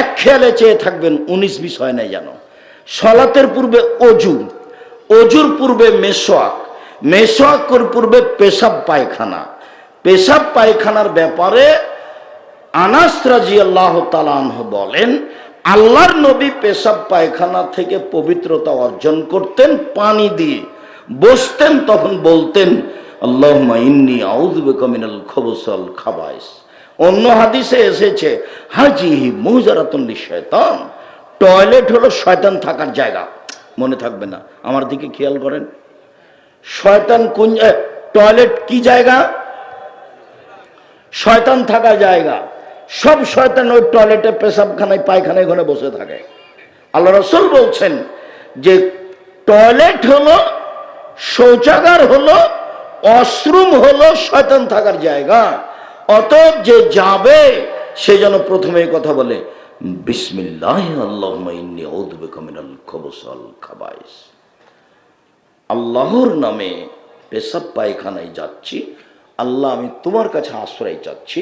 এক খেয়ালে চেয়ে থাকবেন, উনিশ বিশ হয় নাই যেন। সলাতের পূর্বে অজু, অজুর পূর্বে মেসোয়াক, মেসোয়াকের পূর্বে পেশাব পায়খানা। পেশাব পায়খানার ব্যাপারে আনাস রাজি আল্লাহ তালাহ বলেন, আল্লাহর নবী পেশাব পায়খানা থেকে পবিত্রতা অর্জন করতেন, পানি দিয়ে। বসতেন, তখন বলতেন আল্লাহ ইন্নি আউদ্বেকমিনাল খবসল খাবাইস। অন্য হাদিসে এসেছে হাজি মুজারাতুল্লি শয়তান টয়লেট হলো শয়তান থাকার জায়গা। মনে থাকবে না, আমার দিকে খেয়াল করেন। শয়তান কোন টয়লেট কি জায়গা? শয়তান থাকার জায়গা। সব শয়তান ওই টয়লেটে পেশাবখানায়, পায়খানায় ঘরে বসে থাকে। আল্লাহ রসুল বলছেন যে, টয়লেট হলো, শৌচাগার হলো অশ্রুম হলো শয়তান থাকার জায়গা। অতএব যে যাবে, সে যেন প্রথমে কথা বলে আল্লাহ মিনাল খবসল আল্লাহর নামে পেশাব পায়খানায় যাচ্ছি, আল্লাহ আমি তোমার কাছে আশ্রয় চাচ্ছি,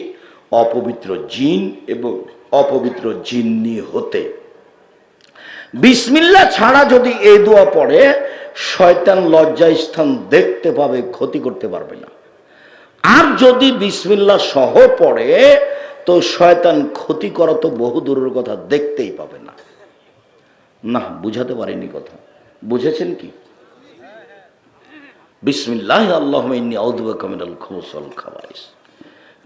অপবিত্র জিন এবং অপবিত্র জিন্নি হতে। বিসমিল্লা ছাড়া যদি এই দোয়া পড়ে, শয়তান লজ্জা স্থান দেখতে পাবে, ক্ষতি করতে পারবে না। আর যদি বিসমিল্লা সহ পড়ে, তো শয়তান ক্ষতি করা তো বহু দূরের কথা, দেখতেই পাবে না। না, বুঝাতে পারিনি কথা। বুঝেছেন কি? বিসমিল্লাহ আল্লাহ ইন্নি আউদুবে কামিনাল খবসল খাবাইস।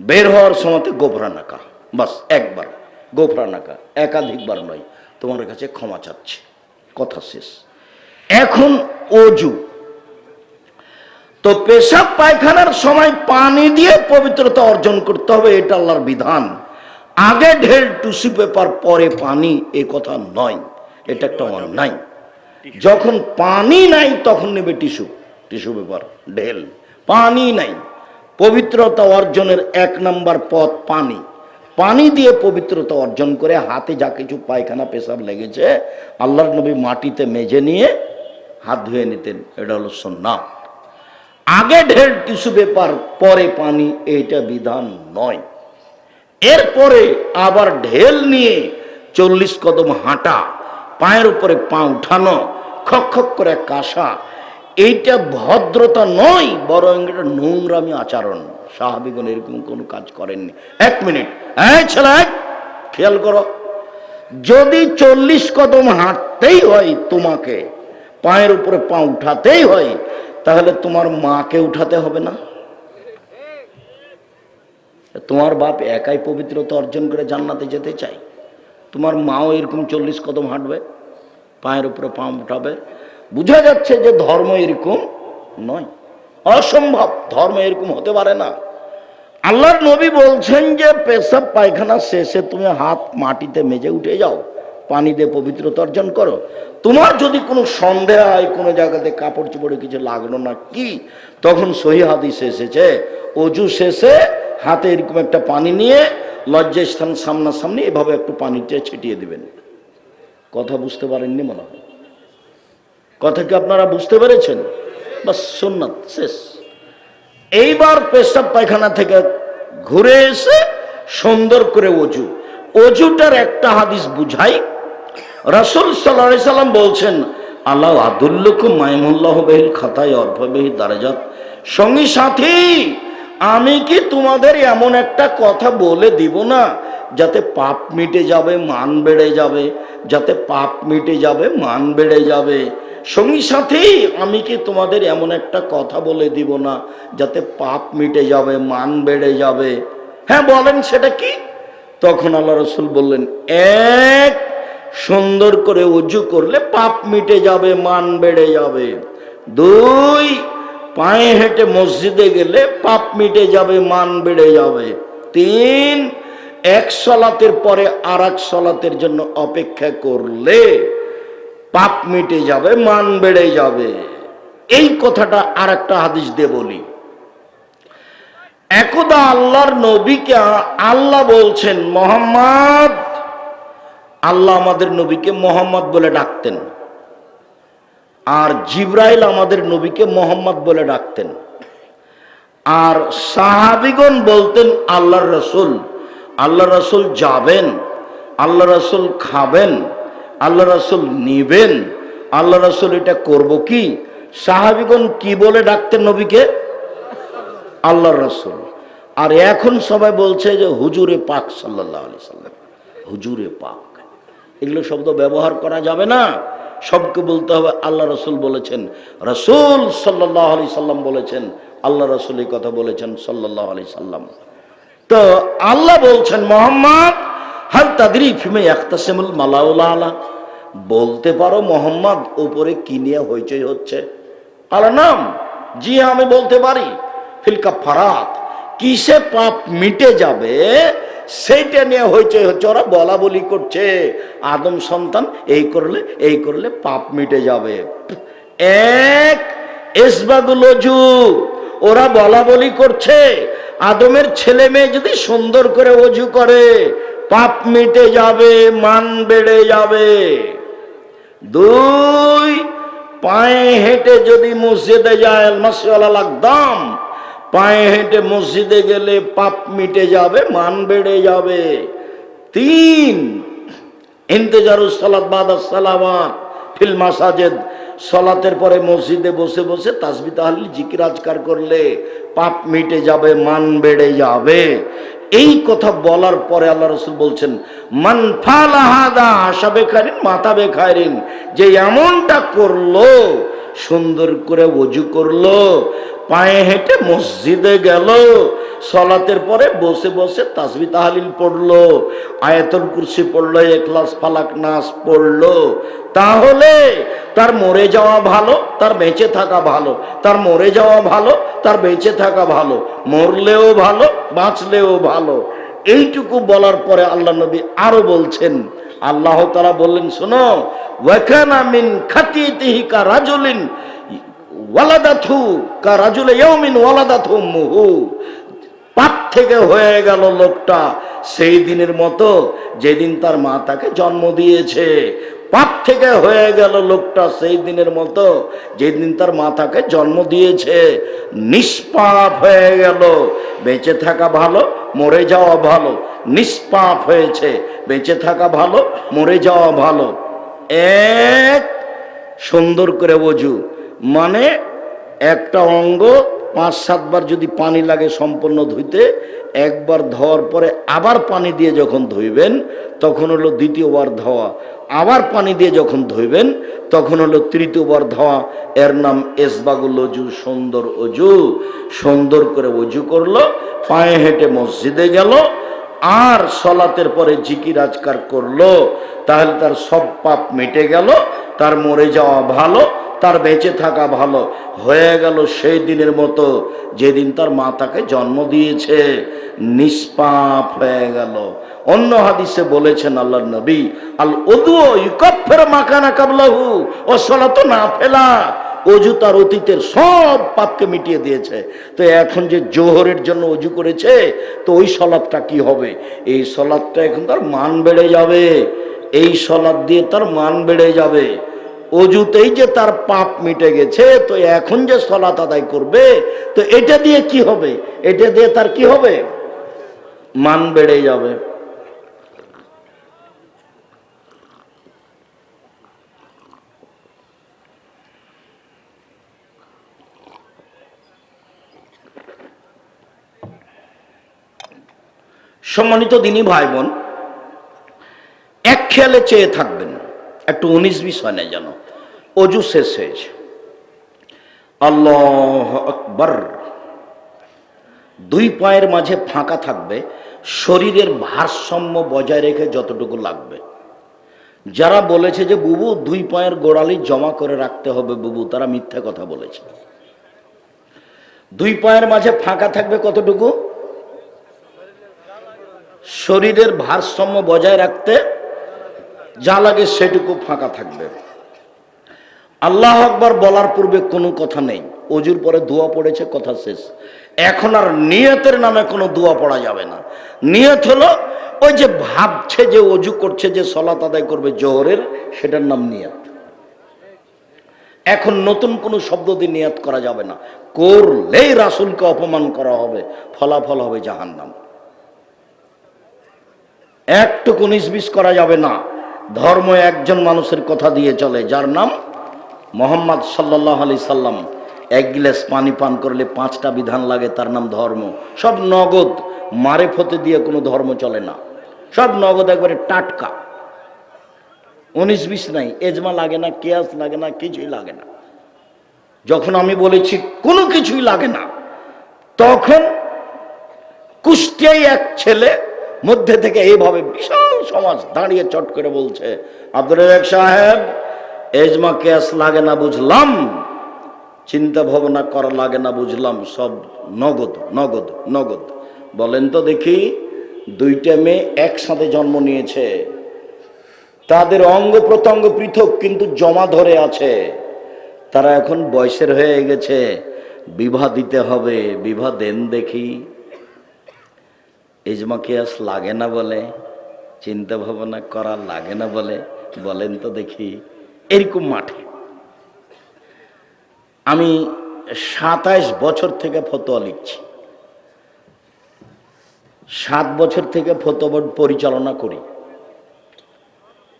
বের হওয়ার সময়তে গোফরা নাকা। বাস, একবার। গোফরা নাকা। একাধিকবার নয়। তোমার কাছে ক্ষমা চাচ্ছে। কথা শেষ। এখন অজু। তো পেশাব পায়খানার সময় পানি দিয়ে পবিত্রতা অর্জন করতে হবে, এটা আল্লাহর বিধান। আগে ঢের টুসি পেপার, পরে পানি, এ কথা নয়, এটা একটা অন্যায়। যখন পানি নাই, তখন নেবে টিস্যু টিস্যু পেপার, ঢেল। পানি নাই, পবিত্রতা অর্জনের এক নাম্বার পথ পানি। পানি দিয়ে পবিত্রতা অর্জন করে হাতে যা কিছু পায়খানা, পেশাব লেগেছে, আল্লাহর নবী মাটিতে মেজে নিয়ে হাত ধুয়ে নিতেন, এটা হলো সন্ন্যাপ আগে ঢের টিস্যু পেপার পরে পানি, এইটা বিধান নয়। এরপরে আবার ঢেল নিয়ে চল্লিশ কদম হাঁটা, পায়ের উপরে পা উঠানো, খক খক করে কাশা, এইটা ভদ্রতা নয়, বরং এটা নোংরামি আচরণ। সাহাবিগণ এরকম কোনো কাজ করেননি। এক মিনিট। হ্যাঁ ছেলে, খেয়াল করো, যদি চল্লিশ কদম হাঁটতেই হয় তোমাকে, পায়ের উপরে পা উঠাতেই হয় তাহলে তোমার মাকে উঠাতে হবে না? তোমার বাপ একাই পবিত্রতা অর্জন করে জান্নাতে যেতে চাই তোমার মাও এরকম চল্লিশ কদম হাঁটবে, পায়ের উপরে পা উঠাবে। বোঝা যাচ্ছে যে ধর্ম এরকম নয়। অসম্ভব, ধর্ম এরকম হতে পারে না। আল্লাহর নবী বলছেন যে, পেশাব পায়খানা শেষে তুমি হাত মাটিতে মেজে উঠে যাও। পানি দিয়ে পবিত্রতা অর্জন করো। তোমার যদি কোনো সন্দেহ হয়, কোনো জায়গাতে কাপড় চোপড়ে কিছু লাগল না কি, তখন সহি হাদিস এসেছে, অজু শেষে হাতে এরকম একটা পানি নিয়ে লজ্জা স্থান সামনাসামনি এভাবে একটু পানিটা ছিটিয়ে দিবেন। কথা বুঝতে পারেননি মনে হয়। কথা কি আপনারা বুঝতে পেরেছেন? বাস, সুন্নাত, শেষ। এইবার পেশাব পায়খানা থেকে ঘুরে এসে সুন্দর করে অজু। অজুটার একটা হাদিস বুঝাই রাসুল সাল্লাহ সাল্লাম বলছেন, আল্লাহ আদুল্লুকু মাইমুল্লাহ বেহিল খাতায় অর্ভবেহি দারাজাত। সঙ্গী সাথী, আমি কি তোমাদের এমন একটা কথা বলে দিব না, যাতে পাপ মিটে যাবে, মান বেড়ে যাবে, যাতে পাপ মিটে যাবে, মান বেড়ে যাবে। সঙ্গী সাথী, আমি কি তোমাদের এমন একটা কথা বলে দিব না, যাতে পাপ মিটে যাবে, মান বেড়ে যাবে? হ্যাঁ বলেন সেটা কি? তখন আল্লাহ রসুল বললেন, এক সুন্দর করে উজু করলে পাপ মিটে যাবে, মান বেড়ে যাবে। দুই, পায়ে হেঁটে মসজিদে গেলে পাপ মিটে যাবে, মান বেড়ে যাবে। তিন, এক সলাতের পরে আর এক সলাতের জন্য অপেক্ষা করলে পাপ মিটে যাবে, মান বেড়ে যাবে। এই কথাটা আর একটা হাদিস দিয়ে বলি। একদা আল্লাহর নবীকে আল্লাহ বলছেন, মোহাম্মদ আল্লাহ আমাদের নবীকে মোহাম্মদ বলে ডাকতেন। আর জিব্রাইল আমাদের নবীকে মোহাম্মদ বলে ডাকতেন। আর সাহাবিগণ বলতেন, আল্লাহ রসুল আল্লাহ রসুল যাবেন, আল্লাহ রসুল খাবেন, আল্লাহ রসুল নিবেন, আল্লাহ রসুল এটা করব কি? সাহাবিগণ কি বলে ডাকতেন নবীকে? আল্লাহ রসুল। আর এখন সবাই বলছে যে, হুজুরে পাক সাল্লাহ আলি সাল্লাম, হুজুরে পাক। এগুলো শব্দ ব্যবহার করা যাবে না। সবকে বলতে হবে, আল্লাহ রসুল বলেছেন। রসুল সাল্লাহ আলি সাল্লাম বলেছেন, আল্লাহ রসুল এই কথা বলেছেন সাল্লাহ আলি সাল্লাম। তো আল্লাহ বলছেন, মোহাম্মদ, হাল তাদেরই ফিমে একতাসেমুল মালাউলা আলা। বলতে পারো, মোহাম্মদ, উপরে কি নিয়ে হইচই হচ্ছে? আল্লাহ নাম? জি, আমি বলতে পারি। ফিলকা ফারাত কিসে পাপ মিটে যাবে? সেইটা নিয়ে হইচই হচ্ছে, ওরা বলা বলি করছে। আদম সন্তান এই করলে এই করলে পাপ মিটে যাবে। এক এসবাগুল অজু ওরা বলা বলি করছে, আদমের ছেলে মেয়ে যদি সুন্দর করে অজু করে, পাপ মিটে যাবে, মান বেড়ে যাবে। দুই, পায়ে হেঁটে যদি মসজিদে যায় মাসওয়ালা লাগদাম পায়ে হেঁটে মসজিদে গেলে পাপ মিটে যাবে, মান বেড়ে যাবে। তিন, ইন্তেজারুস সালাত বাদ সালাবাত ফিল মাসাজেদ। সলাতের পরে মসজিদে বসে বসে তাসবি তাহলে জিকির আজকার করলে পাপ মিটে যাবে, মান বেড়ে যাবে। এই কথা বলার পরে আল্লাহ রসুল বলছেন, মান ফালাহাদা আশা বেখারিন মাথা বেখারিন, যে এমনটা করল, সুন্দর করে অজু করল পায়ে হেঁটে মসজিদে গেল। সলাতের পরে বসে বসে তাসবি তাহালিল পড়ল। আয়াতুল কুরসি পড়ল একলাস ফালাক নাস পড়ল। তাহলে তার মরে যাওয়া ভালো, তার বেঁচে থাকা ভালো, তার মরে যাওয়া ভালো, তার বেঁচে থাকা ভালো, মরলেও ভালো, বাঁচলেও ভালো। এইটুকু বলার পরে আল্লাহ নবী আরও বলছেন, আল্লাহ তারা বললেন, শোনো ওয়ালাদাথু কা রাজুলে ইয়াউমিন ওয়ালাদাথু মুহু। পাপ থেকে হয়ে গেল লোকটা। সেই দিনের মতো যেদিন তার মা তাকে জন্ম দিয়েছে, পাপ থেকে হয়ে গেল লোকটা সেই দিনের মতো যেদিন তার মা তাকে জন্ম দিয়েছে। নিষ্পাপ হয়ে গেল। বেঁচে থাকা ভালো, মরে যাওয়া ভালো। নিষ্পাপ হয়েছে, বেঁচে থাকা ভালো, মরে যাওয়া ভালো। এক সুন্দর করে বোঝু। মানে একটা অঙ্গ পাঁচ, সাতবার যদি পানি লাগে সম্পূর্ণ ধুইতে, একবার ধোয়ার পরে আবার পানি দিয়ে যখন ধুইবেন, তখন হলো দ্বিতীয়বার ধোয়া। আবার পানি দিয়ে যখন ধুইবেন, তখন হলো তৃতীয়বার ধোয়া। এর নাম এসবাগুল অজু, সুন্দর অজু। সুন্দর করে অজু করল, পায়ে হেঁটে মসজিদে গেল, আর সলাতের পরে জিকির আজকার করল। তাহলে তার সব পাপ মেটে গেল, তার মরে যাওয়া ভালো তার বেঁচে থাকা ভালো। হয়ে গেল সেই দিনের মতো, যেদিন তার মা তাকে জন্ম দিয়েছে। নিষ্পাপ হয়ে গেল। অন্য হাদিসে বলেছেন আল্লাহ নবী আল ওদুও ইকফের মাখানা কাবলাহু ও সলাতো না ফেলা অজু তার অতীতের সব পাপকে মিটিয়ে দিয়েছে। তো এখন যে জোহরের জন্য অজু করেছে, তো ওই সলাদটা কি হবে? এই সলাদটা এখন তার মান বেড়ে যাবে। এই সলাদ দিয়ে তার মান বেড়ে যাবে। অজুতেই যে তার পাপ মিটে গেছে, তো এখন যে সলাত আদায় করবে, তো এটা দিয়ে কি হবে? এটা দিয়ে তার কি হবে? মান বেড়ে যাবে। সম্মানিত দিনী ভাই বোন, এক খেয়ালে চেয়ে থাকবেন। একটু উনিশ বিশ হয় না যেন। অজু শেষ হয়েছে আল্লাহ আকবর। দুই পায়ের মাঝে ফাঁকা থাকবে, শরীরের ভারসাম্য বজায় রেখে যতটুকু লাগবে। যারা বলেছে যে, বুবু, দুই পায়ের গোড়ালি জমা করে রাখতে হবে, বুবু, তারা মিথ্যা কথা বলেছে। দুই পায়ের মাঝে ফাঁকা থাকবে কতটুকু? শরীরের ভারসাম্য বজায় রাখতে যা লাগে সেটুকু ফাঁকা থাকবে। আল্লাহ আকবার বলার পূর্বে কোনো কথা নেই। অজুর পরে দোয়া পড়েছে, কথা শেষ। এখন আর নিয়তের নামে কোনো দোয়া পড়া যাবে না। নিয়ত হলো ওই যে ভাবছে যে অজু করছে, যে সলাত আদায় করবে জোহরের, সেটার নাম নিয়ত। এখন নতুন কোনো শব্দ দিয়ে নিয়ত করা যাবে না। করলেই রাসুলকে অপমান করা হবে, ফলাফল হবে জাহান্নাম। একটুকু নিসবিস করা যাবে না। ধর্ম একজন মানুষের কথা দিয়ে চলে, যার নাম মোহাম্মদ সাল্লাহ আলি সাল্লাম। এক গিলাস পানি পান করলে পাঁচটা বিধান লাগে, তার নাম ধর্ম। সব নগদ মারে ফতে দিয়ে কোনো ধর্ম চলে না। সব নগদ একবারে টাটকা। উনিশ বিশ নাই, এজমা লাগে না, কেয়াস লাগে না, কিছুই লাগে না। যখন আমি বলেছি, কোনো কিছুই লাগে না, তখন কুষ্টিয়াই এক ছেলে মধ্যে থেকে এইভাবে বিশাল সমাজ দাঁড়িয়ে চট করে বলছে আব্দুল রাজাক সাহেব এজমা কেয়াস লাগে না বুঝলাম, চিন্তা ভাবনা করা লাগে না বুঝলাম, সব নগদ নগদ নগদ। বলেন তো দেখি, দুইটা মেয়ে একসাথে জন্ম নিয়েছে। তাদের অঙ্গ প্রত্যঙ্গ পৃথক, কিন্তু জমা ধরে আছে। তারা এখন বয়সের হয়ে গেছে। বিবাহ দিতে হবে, বিবাহ দেন দেখি। এজমা কেয়াস লাগে না বলে চিন্তা ভাবনা করা লাগে না বলে, বলেন তো দেখি, এরকম মাঠে। আমি সাতাইশ বছর থেকে ফতোয়া লিখছি। সাত বছর থেকে ফতোয়া বোর্ড পরিচালনা করি।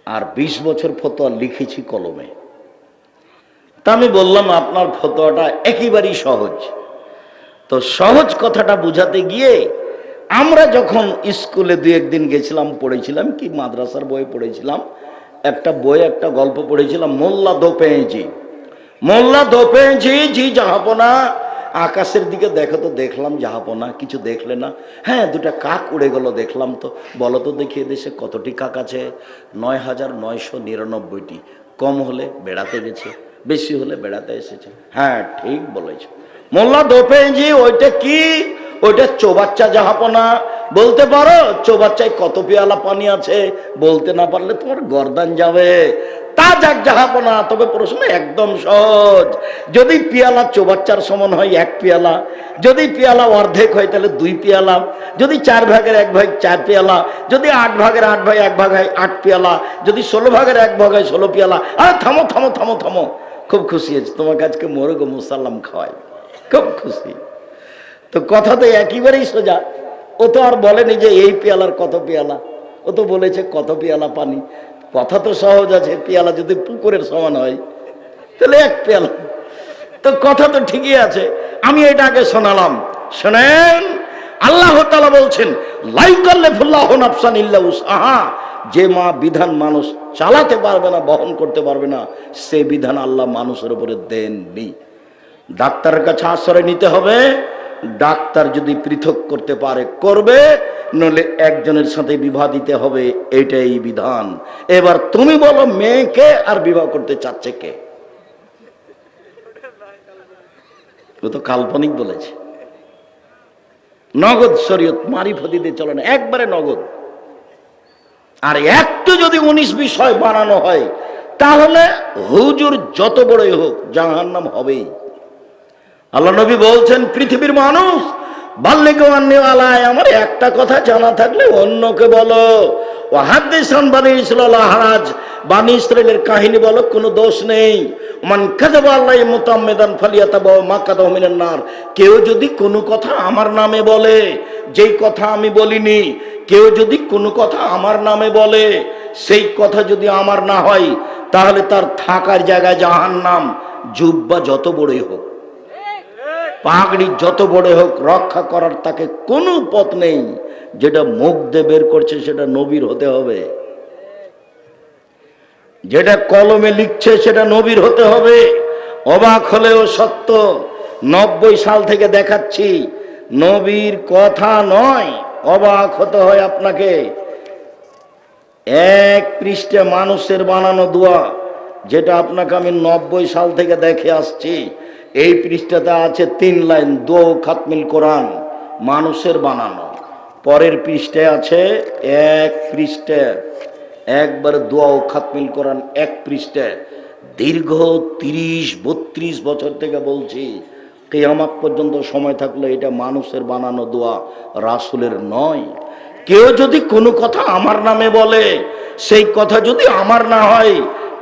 আর ২০ বছর ফতোয়া লিখেছি কলমে। তা আমি বললাম, আপনার ফতোয়াটা একেবারেই সহজ। তো সহজ কথাটা বুঝাতে গিয়ে আমরা যখন স্কুলে দু একদিন গেছিলাম, পড়েছিলাম কি, মাদ্রাসার বই পড়েছিলাম, একটা বই, একটা গল্প পড়েছিলাম, মোল্লা দোপেঁজি মোল্লা দোপেঁজি জি জাহাপনা। আকাশের দিকে দেখো তো, দেখলাম জাহাপনা, কিছু দেখলে না। হ্যাঁ দুটা কাক উড়ে গেল, দেখলাম তো। বলো তো দেখি দেশে কতটি কাক আছে? নয় হাজার নয়শো নিরানব্বইটি। কম হলে বেড়াতে গেছে, বেশি হলে বেড়াতে এসেছে। হ্যাঁ ঠিক বলেছে। মোল্লা দোপেঁজি ওইটা কি? ওইটা চোবাচ্চা জাহাপনা। বলতে পারো, চৌবাচ্চায় কত পেয়ালা পানি আছে? বলতে না পারলে তোমার গরদান যাবে। তা যাক জাহাপনা, তবে প্রশ্ন একদম সহজ। যদি পেয়ালা চৌবাচ্চার সমান হয় এক পেয়ালা, যদি পেয়ালা অর্ধেক হয় তাহলে দুই পেয়ালা, যদি চার ভাগের এক ভাগ চার পেয়ালা, যদি আট ভাগের আট ভাগ এক ভাগ হয় আট পেয়ালা, যদি ষোলো ভাগের এক ভাগ হয় ষোলো পেয়ালা আর থামো থামো থামো থামো। খুব খুশি হয়েছে, তোমাকে আজকে মোরগ মুসাল্লাম খাওয়াই। খুব খুশি। তো কথা তো একেবারেই সোজা। ও তো আর বলেনি যে এই পেয়ালার কত পেয়ালা। ও তো বলেছে কত পেয়ালা পানি। কথা তো সহজ আছে, পেয়ালা যদি পুকুরের সমান হয়, তাহলে এক পেয়ালা। তো কথা তো ঠিকই আছে, আমি এটা আগে শোনালাম। শোনেন, আল্লাহ তালা বলছেন উসাহা যে মা বিধান মানুষ চালাতে পারবে না, বহন করতে পারবে না, সে বিধান আল্লাহ মানুষের উপরে দেননি। ডাক্তারের কাছে আশ্রয় নিতে হবে ডাক্তার যদি পৃথক করতে পারে, করবে নলে একজনের সাথে বিবাহ দিতে হবে, এটাই বিধান। এবার তুমি বলো মেয়েকে আর বিবাহ করতে চাচ্ছে কে? ও তো কাল্পনিক বলেছে। নগদ শরীয়ত মারিফতি দিয়ে চলে না, একবারে নগদ। আর একটু যদি উনিশ বিষয় বানানো হয়, তাহলে হুজুর যত বড়ই হোক, জাহান্নাম হবেই। আল্লাহ নবী বলছেন, পৃথিবীর মানুষ বাল্যকান্নিওয়ালায় আমার একটা কথা জানা থাকলে অন্যকে বলো। ও হাদিসান বানি ইসরাল হারাজ কাহিনী বলো, কোনো দোষ নেই। মান কাযাবা আল্লাহ মুতাম্মিদান ফালিয়াতাবা মা কাদাহু মিনান নার। কেউ যদি কোনো কথা আমার নামে বলে, যেই কথা আমি বলিনি, কেউ যদি কোনো কথা আমার নামে বলে, সেই কথা যদি আমার না হয়, তাহলে তার থাকার জায়গায় জাহান্নাম, জুব্বা যত বড়ই হোক। পাগড়ি যত বড় হোক রক্ষা করার তাকে কোনো পথ নেই। যেটা মুখ দিয়ে বের করছে সেটা নবীর হতে হবে। যেটা কলমে লিখছে সেটা নবীর হতে হবে। অবাক হলেও সত্য, নব্বই সাল থেকে দেখাচ্ছি, নবীর কথা নয়, অবাক হতে হয় আপনাকে। এক পৃষ্ঠে মানুষের বানানো দোয়া, যেটা আপনাকে আমি নব্বই সাল থেকে দেখে আসছি। এই পৃষ্ঠাতে আছে তিন লাইন, দো খাতমিল কোরআন, মানুষের বানানো। পরের পৃষ্ঠে আছে এক পৃষ্ঠে, একবার দোয়া ও খাতমিল কোরআন এক পৃষ্ঠে। দীর্ঘ তিরিশ, বত্রিশ বছর থেকে বলছি, কেয়ামাত পর্যন্ত সময় থাকলে এটা মানুষের বানানো দোয়া রাসুলের নয়। কেউ যদি কোনো কথা আমার নামে বলে, সেই কথা যদি আমার না হয়,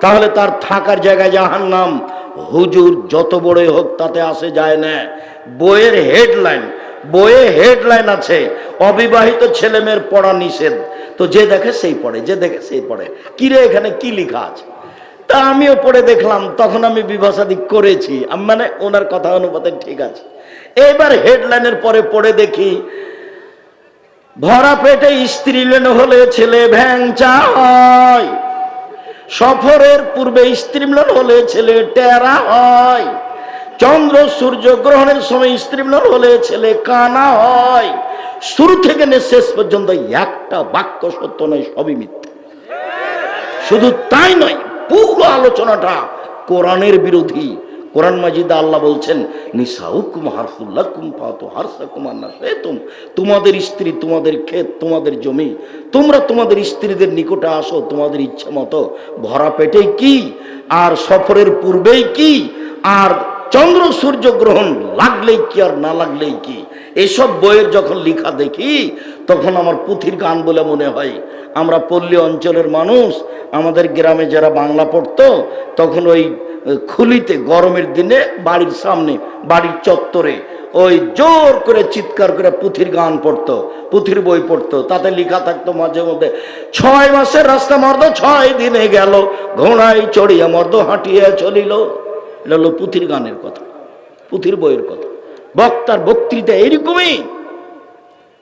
তাহলে তার থাকার জায়গায় জাহান নাম হুজুর যত বড়ই হোক তাতে আসে যায় না। বইয়ের হেডলাইন বইয়ে হেডলাইন আছে, অবিবাহিত ছেলে মেয়ের পড়া নিষেধ। তো যে দেখে সেই পড়ে, যে দেখে সেই পড়ে। কিরে এখানে কি লেখা আছে? তা আমিও পড়ে দেখলাম, তখন আমি বিভাষাদি করেছি। মানে ওনার কথা অনুপাতে ঠিক আছে। এবার হেডলাইনের পরে পড়ে দেখি, ভরা পেটে স্ত্রী লেন হলে ছেলে ভ্যাংচা হয় সফরের পূর্বে স্ত্রীমলন হলে ছেলে টেরা হয়। চন্দ্র সূর্য গ্রহণের সময় স্ত্রী মিলন হলে ছেলে কানা হয়। শুরু থেকে নে শেষ পর্যন্ত একটা বাক্য সত্য নয়, সবই মিথ্যা। শুধু তাই নয়, পুরো আলোচনাটা কোরআনের বিরোধী। কোরআন মাজিদ আল্লাহ বলছেন, নিসাউকুম হারফুল্লাকুম ফাতু হারসাকুম আন্না তুম তোমাদের স্ত্রী, তোমাদের ক্ষেত, তোমাদের জমি, তোমরা তোমাদের স্ত্রীদের নিকটে আসো, তোমাদের ইচ্ছা মতো। ভরা পেটে কি? আর সফরের পূর্বেই কি? আর চন্দ্র সূর্য গ্রহণ লাগলেই কি আর না লাগলেই কি? এসব বইয়ের যখন লেখা দেখি, তখন আমার পুঁথির গান বলে মনে হয়, আমরা পল্লী অঞ্চলের মানুষ, আমাদের গ্রামে যারা বাংলা পড়তো, তখন ওই খুলিতে গরমের দিনে বাড়ির সামনে, বাড়ির চত্বরে ওই জোর করে চিৎকার করে পুঁথির গান পড়তো, পুঁথির বই পড়তো। তাতে লেখা থাকতো মাঝে মধ্যে, ছয় মাসের রাস্তা মর্দ, ছয় দিনে গেল, ঘোড়ায় চড়িয়া মর্দ হাঁটিয়া চলিল। এটা হলো পুঁথির গানের কথা, পুঁথির বইয়ের কথা। বক্তার বক্তৃতা এইরকমই।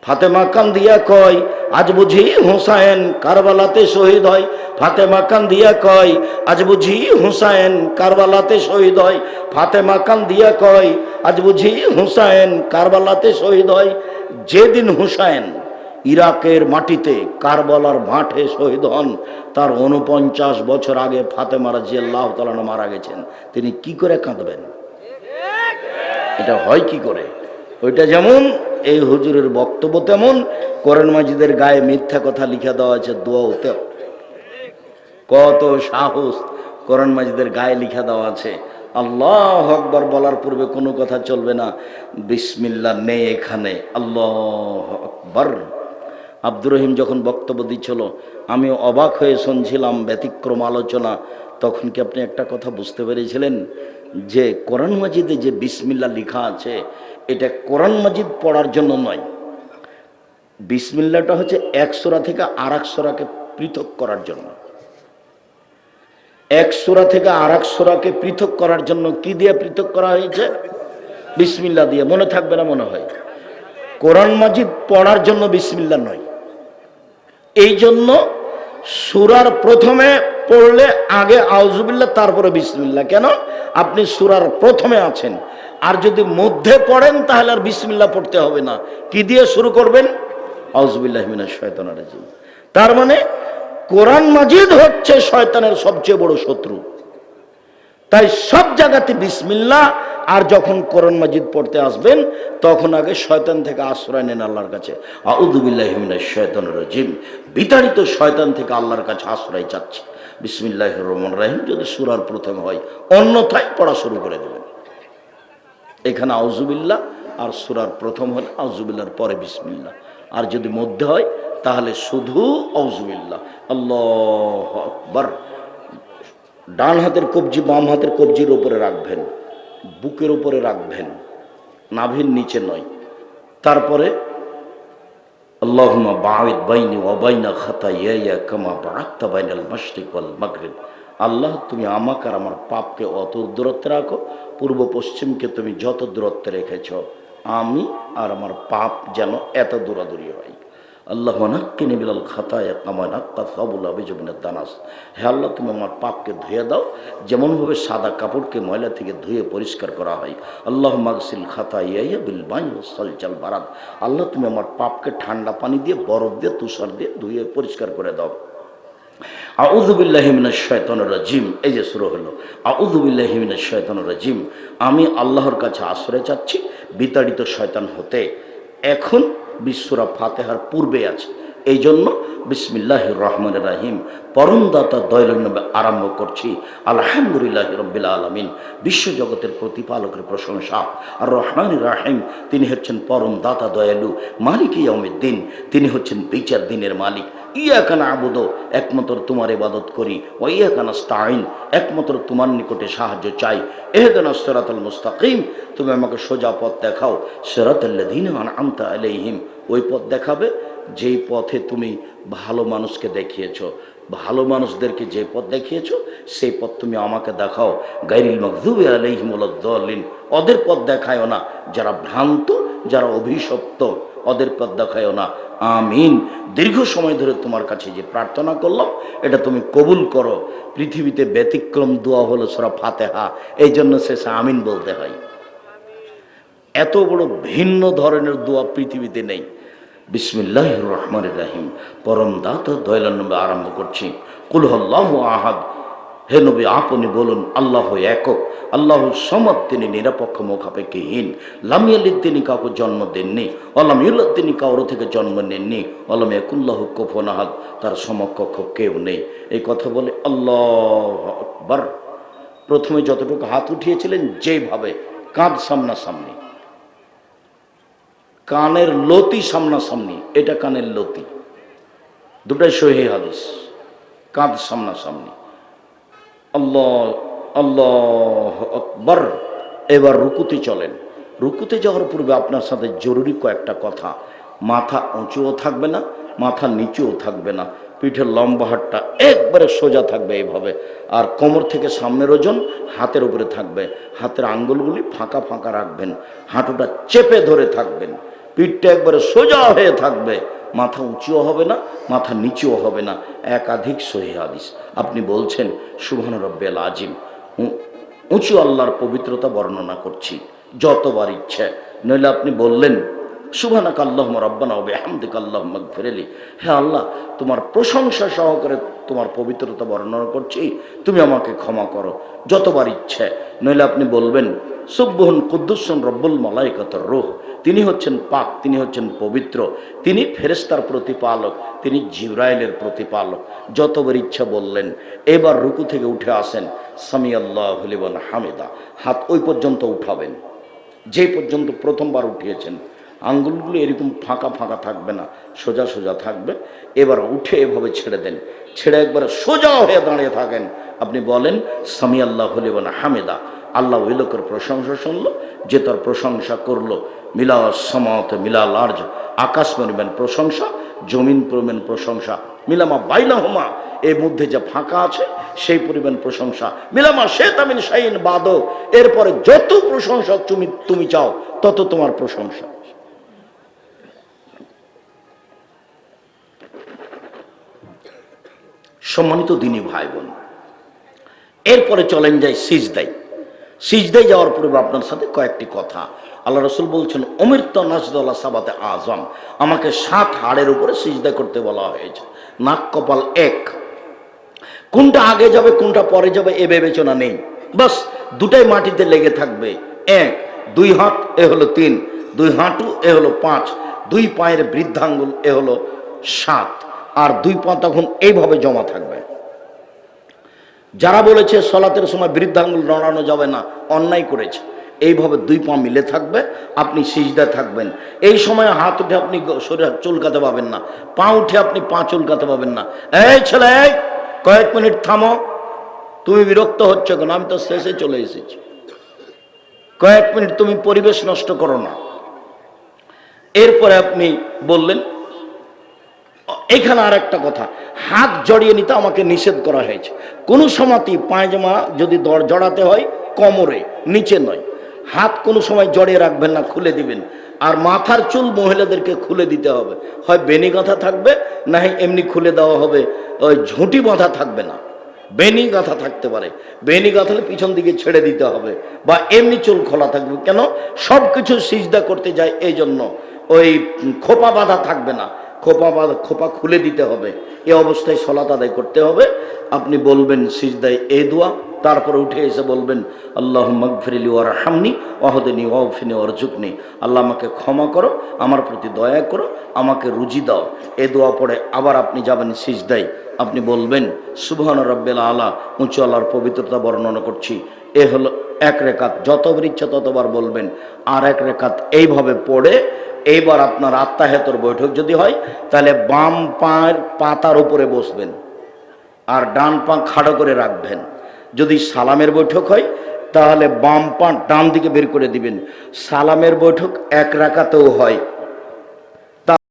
ফাতেমা কান্দিয়া কয়, আজ বুঝি হুসাইন কারবালাতে শহীদ হয়। ফাতেমা কান্দিয়া কয়, আজ বুঝি হুসাইন কারবালাতে শহীদ হয়। ফাতেমা কান্দিয়া কয়, আজ বুঝি হুসাইন কারবালাতে শহীদ হয়। যেদিন হুসাইন ইরাকের মাটিতে কারবালার মাঠে শহীদ হন, তার উনপঞ্চাশ বছর আগে ফাতেমারা জিয়াল্লাহ তালানো মারা গেছেন। তিনি কি করে কাঁদবেন? এটা হয় কি করে? ওইটা যেমন, এই হুজুরের বক্তব্য তেমন করেন মাজিদের গায়ে মিথ্যা কথা লিখে দেওয়া আছে দোয়াতে কত সাহস কোরআন মাজিদের গায়ে লিখা দেওয়া আছে। আল্লাহ আকবর বলার পূর্বে কোনো কথা চলবে না। বিসমিল্লা নেই এখানে। আল্লাহ আকবর। আব্দুর রহিম যখন বক্তব্য দিচ্ছিল আমি অবাক হয়ে শুনছিলাম ব্যতিক্রম আলোচনা। তখন কি আপনি একটা কথা বুঝতে পেরেছিলেন? যে কোরআন মাজিদে যে বিসমিল্লা লেখা আছে, এটা কোরআন মাজিদ পড়ার জন্য নয়। বিসমিল্লাটা হচ্ছে এক সোরা থেকে আর এক সোরাকে পৃথক করার জন্য। এক সোরা থেকে আর এক সোরাকে পৃথক করার জন্য কি দিয়ে পৃথক করা হয়েছে? বিসমিল্লা দিয়ে। মনে থাকবে না, মনে হয়। কোরআন মাজিদ পড়ার জন্য বিসমিল্লা নয়। এই জন্য সুরার প্রথমে পড়লে আগে আউজুবিল্লা তারপরে বিসমিল্লা কেন? আপনি সুরার প্রথমে আছেন। আর যদি মধ্যে পড়েন, তাহলে আর বিসমিল্লা পড়তে হবে না। কি দিয়ে শুরু করবেন? আউজুবিল্লাহ মিনাশ শয়তানির রাজিম। তার মানে কোরআন মাজিদ হচ্ছে শয়তানের সবচেয়ে বড় শত্রু। তাই সব জায়গাতে বিসমিল্লা আর যখন কোরআন মাজিদ পড়তে আসবেন, তখন আগে শয়তান থেকে আশ্রয় নেন আল্লাহর কাছে। শয়তান রাজিম। বিতাড়িত শয়তান থেকে আল্লাহর কাছে আশ্রয় চাচ্ছে। বিসমিল্লাহ রহমান রাহিম। যদি সুরার প্রথম হয়, অন্যথায় পড়া শুরু করে দেবেন। এখানে আউজুবিল্লাহ আর সুরার প্রথম হলে আউজুবিল্লার পরে বিসমিল্লাহ। আর যদি মধ্যে হয় তাহলে শুধু আউজুবিল্লাহ আল্লাহ আকবর। ডান হাতের কবজি, বাম হাতের কবজির উপরে রাখবেন। বুকের উপরে রাখবেন। নাভির নিচে নয়। তারপরে মাগরিব। আল্লাহ, তুমি আমাকে আর আমার পাপকে অত দূরত্বে রাখো। পূর্ব পশ্চিমকে তুমি যত দূরত্বে রেখেছ, আমি আর আমার পাপ যেন এত দূরাদূরি হয়। আল্লাহ নাক্কিনি বিলাল খাতায় কামা নাক্কা সাবুল আবিজমিনের দানাস। হে আল্লাহ, তুমি আমার পাপকে ধুয়ে দাও, যেমনভাবে সাদা কাপড়কে ময়লা থেকে ধুয়ে পরিষ্কার করা হয়। আল্লাহ মাগসিল খাতা ইয়া বিল বাই সলচাল বারাত আল্লাহ, তুমি আমার পাপকে ঠান্ডা পানি দিয়ে, বরফ দিয়ে, তুষার দিয়ে ধুয়ে পরিষ্কার করে দাও। আউজুবিল্লাহিমিনের শয়তানুর রাজিম। এই যে শুরু হলো আউজুবিল্লাহিমিনের শয়তানুর রাজিম। আমি আল্লাহর কাছে আশ্রয় চাচ্ছি, বিতাড়িত শয়তান হতে। এখন বিশ্বরা ফাতেহার পূর্বে আছে। এই জন্য বিসমিল্লাহ রহমান রাহিম। পরমদাতা দয়ালনবে আরম্ভ করছি। আলহামদুলিল্লাহ রব্বিল আলমিন। বিশ্বজগতের প্রতিপালকের প্রশংসা। আর রহমান রাহিম। তিনি হচ্ছেন পরম দাতা দয়ালু মালিক দিন তিনি হচ্ছেন বিচার দিনের মালিক। ইয়াকানা আবুদ একমাত্র তোমার ইবাদত করি। ও ইয়াকানা স্তাইন একমাত্র তোমার নিকটে সাহায্য চাই। এহেদান সেরাতুল মুস্তাকিম। তুমি আমাকে সোজা পথ দেখাও। সেরাতুল্লাদিন আমতা আলাইহিম। ওই পথ দেখাবে। যেই পথে তুমি ভালো মানুষকে দেখিয়েছো, ভালো মানুষদেরকে যে পথ দেখিয়েছো, সেই পথ তুমি আমাকে দেখাও। গাইরিল মকদুবে আলাইহিমুল্লাদিন ওদের পথ দেখায়ও না। যারা ভ্রান্ত, যারা অভিশপ্ত, ওদের পথ দেখায়ও না। আমিন। দীর্ঘ সময় ধরে তোমার কাছে যে প্রার্থনা করলাম, এটা তুমি কবুল করো। পৃথিবীতে ব্যতিক্রম দোয়া হলো সরা ফাতেহা এই জন্য শেষে আমিন বলতে হয়। এত বড় ভিন্ন ধরনের দোয়া পৃথিবীতে নেই। বিসমিল্লাহ রহমান রাহিম পরম দাত দয়ালনবে আরম্ভ করছি। কুলহল্লাহ আহাদ। হে নবী, আপনি বলুন, আল্লাহ একক। আল্লাহ সমদ, তিনি নিরপেক্ষ, মুখাপেক্ষিহীন। লামিয়ালিদ তিনি কাউকে জন্ম দেননি। অলাম ইউল্লাহ তিনি কাউর থেকে জন্ম নেননি। অলাম একুল্লাহ কোফন আহাদ। তার সমকক্ষ কেউ নেই। এই কথা বলে আল্লাহ আকবার। প্রথমে যতটুকু হাত উঠিয়েছিলেন, যেভাবে কাঁধ সামনাসামনি। কানের লতি সামনাসামনি, এটা কানের লতি। দুটাই সহি হাদিস, কাঁধ সামনাসামনি। আল্লাহ আল্লাহ আকবর। এবার রুকুতে চলেন। রুকুতে যাওয়ার পূর্বে আপনার সাথে জরুরি কয়েকটা কথা। মাথা উঁচুও থাকবে না, মাথা নিচুও থাকবে না। পিঠের লম্বা হাটটা একবারে সোজা থাকবে এইভাবে। আর কোমর থেকে সামনের ওজন হাতের উপরে থাকবে। হাতের আঙ্গুলগুলি ফাঁকা ফাঁকা রাখবেন। হাঁটুটা চেপে ধরে থাকবেন। পিঠটা একবারে সোজা হয়ে থাকবে। মাথা উঁচুও হবে না, মাথা নিচুও হবে না। একাধিক সহি হাদিস। আপনি বলছেন সুবহান রব্বেল আজিম উঁচু আল্লাহর পবিত্রতা বর্ণনা করছি, যতবার ইচ্ছে। নইলে আপনি বললেন সুবহানাক আল্লাহ রব্বানা হবে হামদিক আল্লাহ ফেরেলি হ্যাঁ আল্লাহ, তোমার প্রশংসা সহকারে তোমার পবিত্রতা বর্ণনা করছি। তুমি আমাকে ক্ষমা করো যতবার ইচ্ছে। নইলে আপনি বলবেন সুব্বহন কুদ্দুসন রব্বুল মালাইকাতর রোহ। তিনি হচ্ছেন পাক, তিনি হচ্ছেন পবিত্র। তিনি ফেরেস্তার প্রতিপালক, তিনি জিব্রাইলের প্রতিপালক। যতবার ইচ্ছা বললেন, এবার রুকু থেকে উঠে আসেন। সামি আল্লাহ হামিদা। হাত ওই পর্যন্ত উঠাবেন। যে পর্যন্ত প্রথমবার উঠিয়েছেন আঙ্গুলগুলো এরকম ফাঁকা ফাঁকা থাকবে না, সোজা সোজা থাকবে। এবার উঠে এভাবে ছেড়ে দেন। ছেড়ে একবার সোজা হয়ে দাঁড়িয়ে থাকেন। আপনি বলেন সামি আল্লাহ হলিবন হামিদা। আল্লাহ ওই লোকের প্রশংসা শুনলো, যে তার প্রশংসা করল। মিলা সমাত মিলা লার্জ আকাশ পরিমাণ প্রশংসা, জমিন পরিমাণ প্রশংসা। মিলামা বাইলা হোমা এর মধ্যে যে ফাঁকা আছে, সেই পরিমাণ প্রশংসা। মিলামা সে তামিন শাইন বাদ এরপরে যত প্রশংসা তুমি তুমি চাও, তত তোমার প্রশংসা। সম্মানিত দিনী ভাই বোন, এরপরে চলেন যাই সিজদাই সিজদাই যাওয়ার পূর্বে আপনার সাথে কয়েকটি কথা। আল্লাহ রসুল বলছেন অমৃত নাজদুল্লাহ সাবাতে আজম। আমাকে সাত হাড়ের উপরে সিজদা করতে বলা হয়েছে। নাক কপাল এক। কোনটা আগে যাবে, কোনটা পরে যাবে, এ বিবেচনা নেই। বাস, দুটাই মাটিতে লেগে থাকবে। এক, দুই হাত, এ হলো তিন। দুই হাঁটু, এ হলো পাঁচ। দুই পায়ের বৃদ্ধাঙ্গুল, এ হলো সাত। আর দুই পা তখন এইভাবে জমা থাকবে। যারা বলেছে সলাতের সময় বৃদ্ধাঙ্গুল নড়ানো যাবে না, অন্যায় করেছে, এইভাবে দুই পা মিলে থাকবে, আপনি সিজদা থাকবেন। এই সময় হাত উঠে আপনি শরীর চুলকাতে পাবেন না, পা উঠে আপনি পা চুলকাতে পাবেন না। এই ছেলে কয়েক মিনিট থামো, তুমি বিরক্ত হচ্ছে কেন? আমি তো শেষে চলে এসেছি। কয়েক মিনিট তুমি পরিবেশ নষ্ট করো না। এরপরে আপনি বললেন এখানে আর একটা কথা, হাত জড়িয়ে নিতে আমাকে নিষেধ করা হয়েছে। কোনো সময়তেই পায়জামা যদি দর জড়াতে হয়, কোমরে, নিচে নয়। হাত কোনো সময় জড়িয়ে রাখবেন না, খুলে দিবেন। আর মাথার চুল মহিলাদেরকে খুলে দিতে হবে। হয় বেনি গাঁথা থাকবে, না এমনি খুলে দেওয়া হবে, ওই ঝুঁটি বাঁধা থাকবে না। বেনি গাঁথা থাকতে পারে। বেনি গাঁথালে পিছন দিকে ছেড়ে দিতে হবে, বা এমনি চুল খোলা থাকবে। কেন? সব কিছু সিজদা করতে যায় এই জন্য ওই খোপা বাঁধা থাকবে না। খোপা বাঁধা খোপা খুলে দিতে হবে। এ অবস্থায় সলাত আদায় করতে হবে। আপনি বলবেন, সিজদায় এ দোয়া, তারপরে উঠে এসে বলবেন আল্লাহ মগফিরিলি ওর হামনি অহদিনী ওফিনি ওর ঝুঁকনি আল্লাহ আমাকে ক্ষমা করো, আমার প্রতি দয়া করো, আমাকে রুজি দাও। এ দোয়া পড়ে আবার আপনি যাবেন সিজদাই আপনি বলবেন সুবহান রব্বেল আলা উঁচু আল্লাহর পবিত্রতা বর্ণনা করছি। এ হলো এক রেখাত যতবার ইচ্ছা ততবার বলবেন। আর এক রেখাত এইভাবে পড়ে এইবার আপনার আত্মাহেতর বৈঠক যদি হয়, তাহলে বাম পায়ের পাতার উপরে বসবেন আর ডান পা খাড়ো করে রাখবেন। যদি সালামের বৈঠক হয়, তাহলে বাম পা ডান দিকে বের করে দিবেন। সালামের বৈঠক এক রাখাতেও হয়।